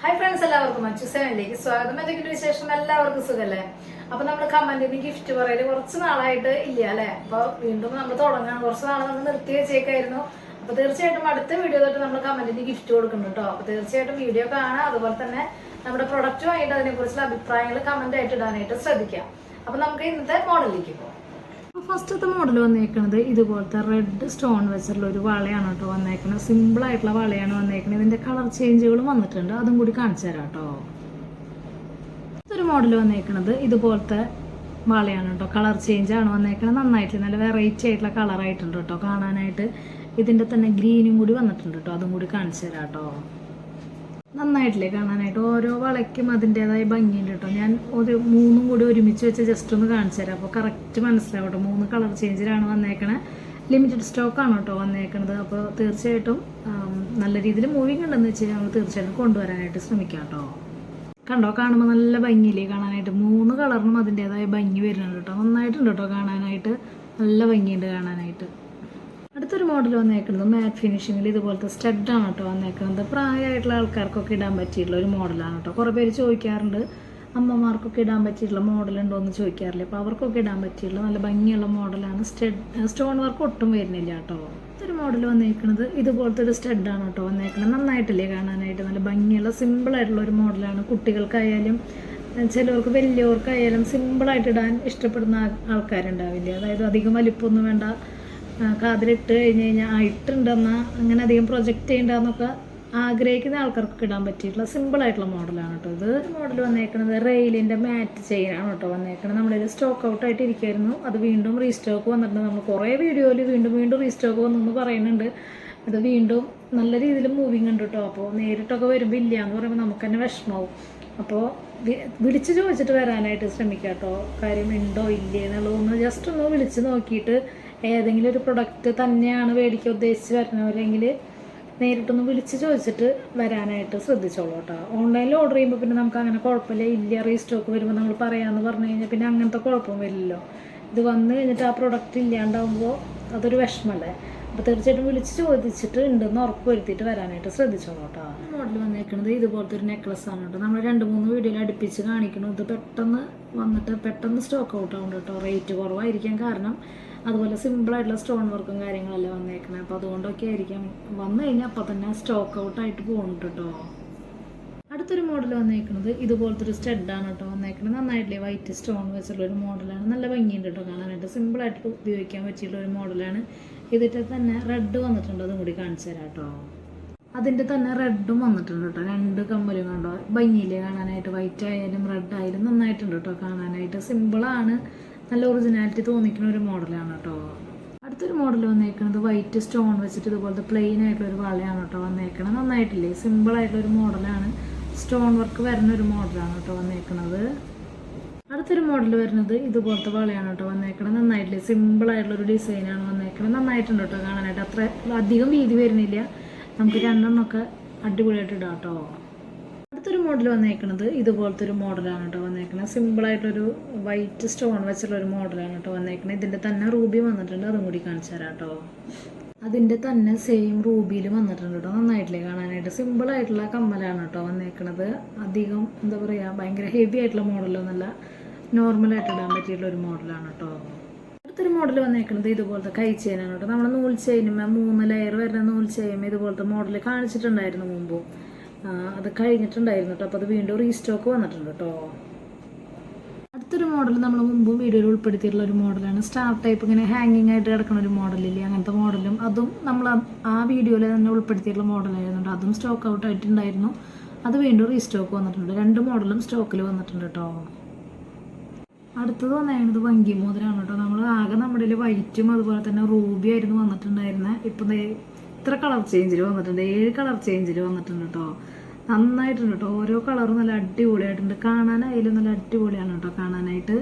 Hi friends എല്ലാവർക്കും മറ്റു സെവനിലേക്ക് സ്വാഗതം. എന്തെങ്കിലും വിശേഷം? എല്ലാവർക്കും സുഖല്ലേ? അപ്പൊ നമ്മൾ കമന്റിന് ഗിഫ്റ്റ് പറയൽ കുറച്ച് നാളായിട്ട് ഇല്ല അല്ലെ? അപ്പൊ വീണ്ടും നമ്മൾ തുടങ്ങാൻ കുറച്ച് നാൾ നമ്മൾ നിർത്തി വെച്ചേക്കായിരുന്നു. അപ്പൊ തീർച്ചയായിട്ടും അടുത്ത വീഡിയോ തൊട്ട് നമ്മൾ കമന്റിന് ഗിഫ്റ്റ് കൊടുക്കുന്നുണ്ട് കേട്ടോ അപ്പൊ തീർച്ചയായിട്ടും വീഡിയോ കാണാം. അതുപോലെ തന്നെ നമ്മുടെ പ്രൊഡക്റ്റുമായിട്ട് അതിനെ കുറിച്ചുള്ള അഭിപ്രായങ്ങൾ കമന്റ് ആയിട്ട് ഇടാനായിട്ട് ശ്രദ്ധിക്കാം. അപ്പൊ നമുക്ക് ഇന്നത്തെ മോഡലിലേക്ക് പോകാം ഫസ്റ്റത്തെ മോഡൽ വന്നേക്കുന്നത് ഇതുപോലത്തെ റെഡ് സ്റ്റോൺ വെച്ചിട്ടുള്ള ഒരു വളയാണ് കേട്ടോ വന്നേക്കുന്നത് സിമ്പിൾ ആയിട്ടുള്ള വളയാണ് വന്നേക്കുന്നത് ഇതിന്റെ കളർ ചേഞ്ചുകളും വന്നിട്ടുണ്ട്. അതും കൂടി കാണിച്ചു തരാം കേട്ടോ. ഇതൊരു മോഡൽ വന്നേക്കുന്നത് ഇതുപോലത്തെ വളയാണ് കേട്ടോ. കളർ ചേഞ്ച് ആണ് വന്നേക്കുന്നത് നന്നായിട്ട് നല്ല വെറൈറ്റി ആയിട്ടുള്ള കളർ ആയിട്ടുണ്ട് കേട്ടോ. കാണാനായിട്ട് ഇതിന്റെ തന്നെ ഗ്രീനും കൂടി വന്നിട്ടുണ്ട് കേട്ടോ. അതും കൂടി കാണിച്ചു തരാം കേട്ടോ. നന്നായിട്ടില്ലേ കാണാനായിട്ട്? ഓരോ വളയ്ക്കും അതിന്റെതായ ഭംഗിയുണ്ട് കേട്ടോ. ഞാൻ ഒരു മൂന്നും കൂടി ഒരുമിച്ച് വെച്ച് ജസ്റ്റ് ഒന്ന് കാണിച്ചു തരാം. അപ്പോൾ കറക്റ്റ് മനസ്സിലാവട്ടോ മൂന്ന് കളർ ചേഞ്ചിലാണ് വന്നേക്കണേ. ലിമിറ്റഡ് സ്റ്റോക്കാണ് കേട്ടോ വന്നേക്കണത്. അപ്പോൾ തീർച്ചയായിട്ടും നല്ല രീതിയിൽ മൂവിങ് ഉണ്ടെന്ന് വെച്ച് കഴിഞ്ഞാൽ തീർച്ചയായിട്ടും കൊണ്ടുവരാനായിട്ട് ശ്രമിക്കാം കേട്ടോ. കണ്ടോ? കാണുമ്പോൾ നല്ല ഭംഗിയില്ലേ കാണാനായിട്ട്? മൂന്ന് കളറിനും അതിന്റെതായ ഭംഗി വരുന്നുണ്ട് കേട്ടോ. നന്നായിട്ടുണ്ട് കേട്ടോ കാണാനായിട്ട്. നല്ല ഭംഗിയുണ്ട് കാണാനായിട്ട്. അടുത്തൊരു മോഡൽ വന്നേക്കുന്നത് മാറ്റ് ഫിനിഷിങ്ങിൽ ഇതുപോലത്തെ സ്റ്റഡാണ് കേട്ടോ വന്നേക്കുന്നത്. പ്രായമായിട്ടുള്ള ആൾക്കാർക്കൊക്കെ ഇടാൻ പറ്റിയിട്ടുള്ള ഒരു മോഡലാണ് കേട്ടോ. കുറേ പേര് ചോദിക്കാറുണ്ട് അമ്മമാർക്കൊക്കെ ഇടാൻ പറ്റിയിട്ടുള്ള മോഡൽ ഉണ്ടോ? എന്ന് ചോദിക്കാറില്ല. അപ്പോൾ അവർക്കൊക്കെ ഇടാൻ പറ്റിയിട്ടുള്ള നല്ല ഭംഗിയുള്ള മോഡലാണ് സ്റ്റഡ് സ്റ്റോൺ വർക്ക് ഒട്ടും വരുന്നില്ല കേട്ടോ. ഒരു മോഡൽ വന്നേക്കുന്നത് ഇതുപോലത്തെ ഒരു സ്റ്റഡാണ് കേട്ടോ വന്നേക്കുന്നത്. നന്നായിട്ടില്ലേ കാണാനായിട്ട്? നല്ല ഭംഗിയുള്ള സിമ്പിളായിട്ടുള്ള ഒരു മോഡലാണ് കുട്ടികൾക്കായാലും ചിലവർക്ക് വലിയവർക്കായാലും സിമ്പിളായിട്ട് ഇടാൻ ഇഷ്ടപ്പെടുന്ന ആൾക്കാരുണ്ടാവില്ലേ? അതായത് അധികം വലിപ്പമൊന്നും വേണ്ട കാതിലിട്ട് കഴിഞ്ഞ് കഴിഞ്ഞാൽ ആ ഇട്ടുണ്ടെന്നാ അങ്ങനെ അധികം പ്രൊജക്റ്റ് ചെയ്യണ്ടെന്നൊക്കെ ആഗ്രഹിക്കുന്ന ആൾക്കാർക്ക് ഇടാൻ പറ്റിയിട്ടുള്ള സിമ്പിൾ ആയിട്ടുള്ള മോഡലാണ് കേട്ടോ ഇത്. മോഡൽ വന്നേക്കുന്നത് റെയിലിന്റെ മാറ്റ് ചെയിനാണ് കേട്ടോ വന്നേക്കുന്നത് നമ്മളിത് സ്റ്റോക്ക് ഔട്ട് ആയിട്ട് ഇരിക്കുമായിരുന്നു അത് വീണ്ടും റീസ്റ്റോക്ക് വന്നിട്ടുണ്ട്. നമ്മൾ കുറേ വീഡിയോയിൽ വീണ്ടും വീണ്ടും റീസ്റ്റോക്ക് വന്നെന്ന് പറയുന്നുണ്ട്. അത് വീണ്ടും നല്ല രീതിയിൽ മൂവിങ് ഉണ്ട് കേട്ടോ അപ്പോൾ നേരിട്ടൊക്കെ വരുമ്പോൾ ഇല്ല എന്ന് പറയുമ്പോൾ നമുക്ക് തന്നെ വിഷമാവും അപ്പോൾ വിളിച്ച് ചോദിച്ചിട്ട് വരാനായിട്ട് ശ്രമിക്കാം കേട്ടോ കാര്യം ഉണ്ടോ ഇല്ലേ എന്നുള്ളതൊന്ന് ജസ്റ്റ് ഒന്ന് വിളിച്ച് നോക്കിയിട്ട് ഏതെങ്കിലും ഒരു പ്രൊഡക്റ്റ് തന്നെയാണ് മേടിക്കാൻ ഉദ്ദേശിച്ച് വരണവരെങ്കിൽ നേരിട്ടൊന്ന് വിളിച്ച് ചോദിച്ചിട്ട് വരാനായിട്ട് ശ്രദ്ധിച്ചോളൂ കേട്ടോ. ഓൺലൈനിൽ ഓർഡർ ചെയ്യുമ്പോൾ പിന്നെ നമുക്ക് അങ്ങനെ കുഴപ്പമില്ല. ഇല്ല റീസ്റ്റോക്ക് വരുമ്പോൾ നമ്മൾ പറയാമെന്ന് പറഞ്ഞു കഴിഞ്ഞാൽ പിന്നെ അങ്ങനത്തെ കുഴപ്പം വരില്ലല്ലോ. ഇത് വന്നു കഴിഞ്ഞിട്ട് ആ പ്രൊഡക്റ്റ് ഇല്ലാണ്ടാവുമ്പോൾ അതൊരു വിഷമല്ലേ? അപ്പോൾ തീർച്ചയായിട്ടും വിളിച്ച് ചോദിച്ചിട്ട് ഉണ്ടെന്ന് ഉറപ്പ് വരുത്തിയിട്ട് വരാനായിട്ട് ശ്രദ്ധിച്ചോളൂ കേട്ടോ. മോഡൽ വന്നേക്കുന്നത് ഇതുപോലത്തെ ഒരു നെക്ലസ് ആണ് കേട്ടോ. നമ്മൾ രണ്ട് മൂന്ന് വീഡിയോയിൽ അടുപ്പിച്ച് കാണിക്കണം. ഇത് പെട്ടെന്ന് വന്നിട്ട് പെട്ടെന്ന് സ്റ്റോക്ക് ഔട്ട് ആവുന്നുണ്ട് കേട്ടോ. റേറ്റ് കുറവായിരിക്കാൻ കാരണം അതുപോലെ സിമ്പിളായിട്ടുള്ള സ്റ്റോൺ വർക്കും കാര്യങ്ങളെല്ലാം വന്നേക്കണേ. അപ്പോൾ അതുകൊണ്ടൊക്കെ ആയിരിക്കാം. വന്നു കഴിഞ്ഞാൽ അപ്പോൾ തന്നെ സ്റ്റോക്ക് ഔട്ടായിട്ട് പോകുന്നുണ്ട് കേട്ടോ. അടുത്തൊരു മോഡൽ വന്നേക്കുന്നത് ഇതുപോലത്തെ ഒരു സ്റ്റഡാണ് കേട്ടോ വന്നേക്കുന്നത് നന്നായിട്ടില്ലേ? വൈറ്റ് സ്റ്റോൺ വെച്ചുള്ള ഒരു മോഡലാണ് നല്ല ഭംഗിയുണ്ട് കേട്ടോ കാണാനായിട്ട്. സിമ്പിളായിട്ട് ഉപയോഗിക്കാൻ പറ്റിയിട്ടുള്ള ഒരു മോഡലാണ് ഇതിന്റെ തന്നെ റെഡ് വന്നിട്ടുണ്ട്. അതും കൂടി കാണിച്ചു തരാം കേട്ടോ. അതിന്റെ തന്നെ റെഡും വന്നിട്ടുണ്ട് കേട്ടോ. രണ്ട് കമ്മലും കണ്ടോ? ഭംഗിയില്ലേ കാണാനായിട്ട്? വൈറ്റ് ആയാലും റെഡ് ആയാലും നന്നായിട്ടുണ്ട് കേട്ടോ കാണാനായിട്ട്. സിമ്പിളാണ് നല്ല ഒറിജിനാലിറ്റി തോന്നിക്കുന്ന ഒരു മോഡലാണ് കേട്ടോ അടുത്തൊരു മോഡൽ വന്നേക്കുന്നത് വൈറ്റ് സ്റ്റോൺ വെച്ചിട്ട് ഇതുപോലത്തെ പ്ലെയിൻ ആയിട്ടുള്ള ഒരു വളയാണ് കേട്ടോ വന്നേക്കണത്. നന്നായിട്ടില്ലേ? സിമ്പിൾ ആയിട്ടുള്ള ഒരു മോഡലാണ് സ്റ്റോൺ വർക്ക് വരുന്ന ഒരു മോഡലാണ് കേട്ടോ വന്നേക്കണത്. അടുത്തൊരു മോഡൽ വരുന്നത് ഇതുപോലത്തെ വളയാണ് കേട്ടോ വന്നേക്കണത്. നന്നായിട്ടില്ലേ? സിമ്പിൾ ആയിട്ടുള്ള ഒരു ഡിസൈനാണ് വന്നേക്കണത്. നന്നായിട്ടുണ്ട് കേട്ടോ കാണാനായിട്ട്. അത്ര അധികം വീതി വരുന്നില്ല. നമുക്ക് രണ്ടെണ്ണമൊക്കെ അടിപൊളിയായിട്ട് ഇടാം കേട്ടോ മോഡൽ വന്നേക്കണത് ഇതുപോലത്തെ ഒരു മോഡലാണ് കേട്ടോ വന്നേക്കുന്നത് സിമ്പിളായിട്ടൊരു വൈറ്റ് സ്റ്റോൺ വെച്ചുള്ള ഒരു മോഡലാണ് കേട്ടോ വന്നേക്കുന്നത് ഇതിന്റെ തന്നെ റൂബി വന്നിട്ടുണ്ട്. അതും കൂടി കാണിച്ചു തരാം കേട്ടോ അതിന്റെ തന്നെ സെയിം റൂബിയിൽ വന്നിട്ടുണ്ട് കേട്ടോ നന്നായിട്ടില്ലേ കാണാനായിട്ട്? സിമ്പിളായിട്ടുള്ള കമ്മലാണ് കേട്ടോ വന്നേക്കണത്. അധികം എന്താ പറയുക ഭയങ്കര ഹെവി ആയിട്ടുള്ള മോഡലൊന്നുമല്ല നോർമലായിട്ട് ഇടാൻ പറ്റിയിട്ടുള്ള ഒരു മോഡലാണ് കേട്ടോ അടുത്തൊരു മോഡൽ വന്നേക്കുന്നത് ഇതുപോലത്തെ കൈ ചെയിനാണ് കേട്ടോ നമ്മൾ നൂൽ ചെയിനുമേ മൂന്ന് ലെയർ വരുന്ന നൂൽ ചെയിനും ഇതുപോലത്തെ മോഡൽ കാണിച്ചിട്ടുണ്ടായിരുന്നു മുമ്പും. അത് കഴിഞ്ഞിട്ടുണ്ടായിരുന്നു കേട്ടോ അപ്പോൾ അത് വീണ്ടും റീസ്റ്റോക്ക് വന്നിട്ടുണ്ട് കേട്ടോ അടുത്തൊരു മോഡൽ നമ്മൾ മുമ്പും വീഡിയോയിൽ ഉൾപ്പെടുത്തിയിട്ടുള്ള ഒരു മോഡലാണ്. സ്റ്റാർ ടൈപ്പ് ഇങ്ങനെ ഹാങ്ങിങ് ആയിട്ട് കിടക്കുന്ന ഒരു മോഡലില്ലേ അങ്ങനത്തെ മോഡലും. അതും നമ്മൾ ആ- വീഡിയോയിൽ തന്നെ ഉൾപ്പെടുത്തിയിട്ടുള്ള മോഡലായിരുന്നു അതും സ്റ്റോക്ക് ഔട്ട് ആയിട്ടുണ്ടായിരുന്നു. അത് വീണ്ടും റീസ്റ്റോക്ക് വന്നിട്ടുണ്ട്. രണ്ട് മോഡലും സ്റ്റോക്കിൽ വന്നിട്ടുണ്ട് കേട്ടോ അടുത്തത് വന്നിരുന്നത് വങ്കി മോതിരാണ് കേട്ടോ നമ്മൾ ആകെ നമ്മുടെ വൈറ്റും അതുപോലെ തന്നെ റൂബി ആയിരുന്നു വന്നിട്ടുണ്ടായിരുന്നത് ഇപ്പം ദേ ഇത്ര കളർ ചേഞ്ചിൽ വന്നിട്ടുണ്ട്? ഏഴ് കളർ ചേഞ്ചിൽ വന്നിട്ടുണ്ട് കേട്ടോ നന്നായിട്ടുണ്ട് കേട്ടോ ഓരോ കളറും നല്ല അടിപൊളിയായിട്ടുണ്ട്. കാണാനായാലും നല്ല അടിപൊളിയാണ് കേട്ടോ കാണാനായിട്ട്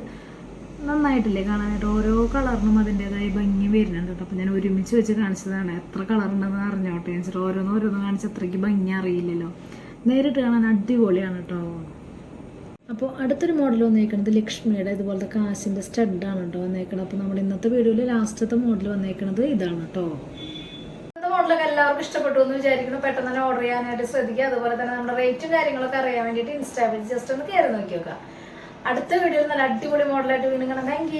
നന്നായിട്ടില്ലേ? കാണാനായിട്ട് ഓരോ കളറിനും അതിന്റെതായ ഭംഗി വരുന്നുണ്ട് കേട്ടോ അപ്പം ഞാൻ ഒരുമിച്ച് വെച്ച് കാണിച്ചതാണ്. എത്ര കളർ ഉണ്ടെന്ന് അറിഞ്ഞോട്ടെ എന്ന് വെച്ചിട്ട് ഓരോന്ന് ഓരോന്ന് കാണിച്ച് അത്രയ്ക്ക് ഭംഗി അറിയില്ലല്ലോ. നേരിട്ട് കാണാൻ അടിപൊളിയാണ് കേട്ടോ അപ്പോൾ അടുത്തൊരു മോഡൽ വന്നേക്കണത് ലക്ഷ്മിയുടെ ഇതുപോലത്തെ കാശിന്റെ ആണ് കേട്ടോ വന്നേക്കണത്. അപ്പോൾ നമ്മൾ ഇന്നത്തെ വീഡിയോയിൽ ലാസ്റ്റത്തെ മോഡൽ വന്നേക്കണത് ഇതാണ് കേട്ടോ എല്ലാവർക്കും ഇഷ്ടപ്പെട്ടു എന്ന് വിചാരിക്കുന്നു. പെട്ടെന്ന് തന്നെ ഓർഡർ ചെയ്യാനായിട്ട് ശ്രദ്ധിക്കുക. അതുപോലെ തന്നെ നമ്മുടെ റേറ്റും കാര്യങ്ങളൊക്കെ അറിയാൻ വേണ്ടിയിട്ട് ഇൻസ്റ്റാ പേജ് ജസ്റ്റ് ഒന്ന് കയറി നോക്കി നോക്കുക. അടുത്ത വീഡിയോയിൽ നല്ല അടിപൊളി മോഡലായിട്ട് വീണ്ടും കാണാം. താങ്ക്